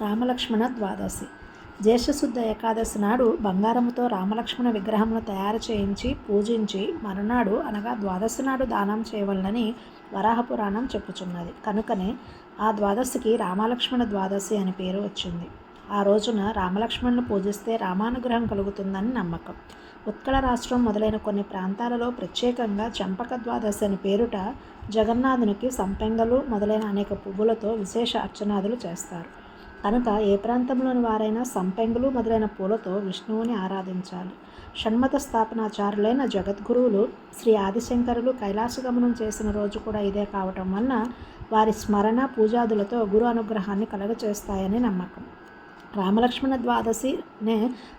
రామలక్ష్మణ ద్వాదశి. జ్యేష్ఠశుద్ధ ఏకాదశి నాడు బంగారముతో రామలక్ష్మణ విగ్రహమును తయారు చేయించి పూజించి మరునాడు అనగా ద్వాదశి నాడు దానం చేయవలనని వరాహ పురాణం చెప్పుచున్నది. కనుకనే ఆ ద్వాదశికి రామలక్ష్మణ ద్వాదశి అని పేరు వచ్చింది. ఆ రోజున రామలక్ష్మణ్ను పూజిస్తే రామానుగ్రహం కలుగుతుందని నమ్మకం. ఉత్కళ రాష్ట్రం మొదలైన కొన్ని ప్రాంతాలలో ప్రత్యేకంగా చంపక ద్వాదశి అని పేరుట జగన్నాథునికి సంపెంగలు మొదలైన అనేక పువ్వులతో విశేష అర్చనాదులు చేస్తారు. కనుక ఏ ప్రాంతంలోని వారైనా సంపెంగులు మొదలైన పూలతో విష్ణువుని ఆరాధించాలి. షణ్మత స్థాపనాచారులైన జగద్గురువులు శ్రీ ఆదిశంకరులు కైలాసగమనం చేసిన రోజు కూడా ఇదే కావటం వలన వారి స్మరణ పూజాదులతో గురు అనుగ్రహాన్ని కలగచేస్తాయని నమ్మకం. రామలక్ష్మణ ద్వాదశినే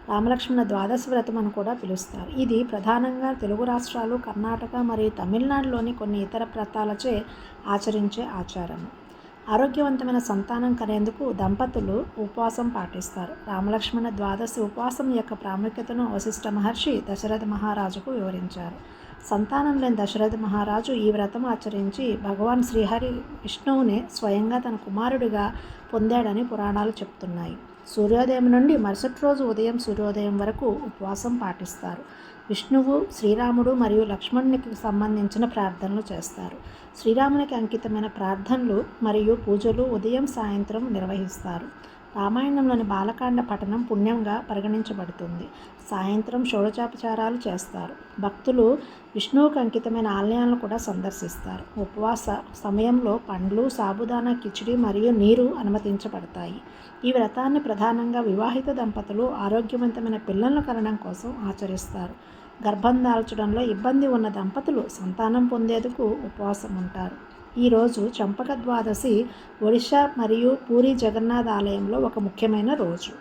రామలక్ష్మణ ద్వాదశి వ్రతం అని కూడా పిలుస్తారు. ఇది ప్రధానంగా తెలుగు రాష్ట్రాలు కర్ణాటక మరియు తమిళనాడులోని కొన్ని ఇతర ప్రాంతాలచే ఆచరించే ఆచారము. ఆరోగ్యవంతమైన సంతానం కనేందుకు దంపతులు ఉపవాసం పాటిస్తారు. రామలక్ష్మణ ద్వాదశి ఉపవాసం యొక్క ప్రాముఖ్యతను వశిష్ఠ మహర్షి దశరథ మహారాజుకు వివరించారు. సంతానం లేని దశరథ మహారాజు ఈ వ్రతం ఆచరించి భగవాన్ శ్రీహరి విష్ణువుని స్వయంగా తన కుమారుడిగా పొందాడని పురాణాలు చెప్తున్నాయి. సూర్యోదయం నుండి మరుసటి రోజు ఉదయం సూర్యోదయం వరకు ఉపవాసం పాటిస్తారు. విష్ణువు శ్రీరాముడు మరియు లక్ష్మణునికి సంబంధించిన ప్రార్థనలు చేస్తారు. శ్రీరామునికి అంకితమైన ప్రార్థనలు మరియు పూజలు ఉదయం సాయంత్రం నిర్వహిస్తారు. రామాయణంలోని బాలకాండ పఠనం పుణ్యంగా పరిగణించబడుతుంది. సాయంత్రం షోడచాపచారాలు చేస్తారు. భక్తులు విష్ణువుకు అంకితమైన ఆలయాలను కూడా సందర్శిస్తారు. ఉపవాస సమయంలో పండ్లు సాబుదానా కిచిడి మరియు నీరు అనుమతించబడతాయి. ఈ వ్రతాన్ని ప్రధానంగా వివాహిత దంపతులు ఆరోగ్యవంతమైన పిల్లలను కనడం కోసం ఆచరిస్తారు. గర్భం దాల్చడంలో ఇబ్బంది ఉన్న దంపతులు సంతానం పొందేందుకు ఉపవాసం ఉంటారు ఈరోజు చంపక ద్వాదశి ఒడిశా మరియు పూరి జగన్నాథ్ ఆలయంలో ఒక ముఖ్యమైన రోజు.